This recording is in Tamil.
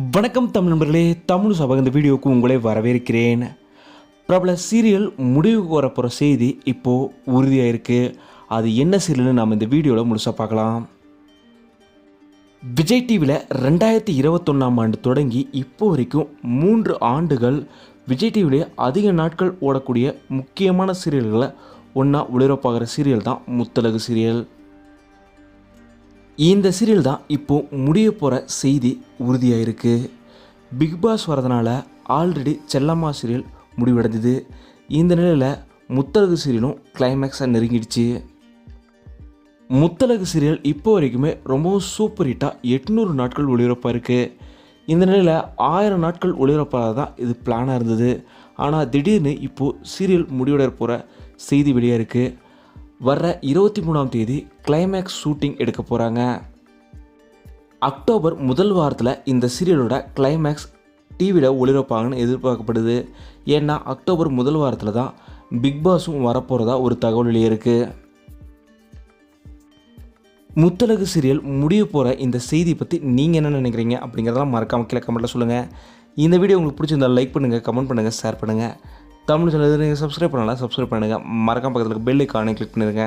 வணக்கம் தமிழ் நண்பர்களே தமிழ் சபை இந்த வீடியோவுக்கு உங்களை வரவேற்கிறேன். பிரபல சீரியல் முடிவுக்கு வரப்போகிற செய்தி இப்போது உறுதியாயிருக்கு. அது என்ன சீரியல்னு நாம் இந்த வீடியோவில் முழுசாக பார்க்கலாம். விஜய் டிவியில் ரெண்டாயிரத்தி இருபத்தொன்னாம் ஆண்டு தொடங்கி இப்போ வரைக்கும் மூன்று ஆண்டுகள் விஜய் டிவியிலே அதிக நாட்கள் ஓடக்கூடிய முக்கியமான சீரியல்களை ஒன்றா ஒளிபரப்பாகிற சீரியல் தான் முத்தலகு சீரியல். இந்த சீரியல் தான் இப்போது முடிய போகிற செய்தி உறுதியாக இருக்குது பிக் பாஸ் வரதுனால ஆல்ரெடி செல்லம்மா சீரியல் முடிவடைந்தது. இந்த நிலையில் முத்தழகு சீரியலும் கிளைமேக்ஸாக நெருங்கிடுச்சு. முத்தழகு சீரியல் இப்போ வரைக்குமே ரொம்பவும் சூப்பர் ஹிட்டாக எட்நூறு நாட்கள் ஒளிபரப்பாக இருக்குது இந்த நிலையில் ஆயிரம் நாட்கள் ஒளிபரப்பாக தான் இது பிளானாக இருந்தது. ஆனால் திடீர்னு இப்போது சீரியல் முடிவடைய போகிற செய்தி வெளியாக இருக்குது வர்ற இருபத்தி மூணாம் தேதி கிளைமேக்ஸ் ஷூட்டிங் எடுக்க போகிறாங்க அக்டோபர் முதல் வாரத்தில் இந்த சீரியலோட கிளைமேக்ஸ் டிவியில் ஒளிபரப்பாங்கன்னு எதிர்பார்க்கப்படுது. ஏன்னா அக்டோபர் முதல் வாரத்தில் தான் பிக் பாஸும் வரப்போகிறதா ஒரு தகவல் இருக்குது முத்தழகு சீரியல் முடிய போகிற இந்த செய்தி பற்றி நீங்கள் என்ன நினைக்கிறீங்க அப்படிங்கிறதெல்லாம் மறக்காமல் கீழே கமெண்ட்டில் சொல்லுங்கள் இந்த வீடியோ உங்களுக்கு பிடிச்சிருந்தா லைக் பண்ணுங்கள் கமெண்ட் பண்ணுங்கள் ஷேர் பண்ணுங்கள் தமிழ் சொல்லுறது நீங்கள் சப்ஸ்கிரைப் பண்ணலாம் சப்ஸ்கிரைப் பண்ணுங்கள் மறக்காம பக்கத்தில் பெல் ஐக்கானே கிளிக் பண்ணிடுங்க.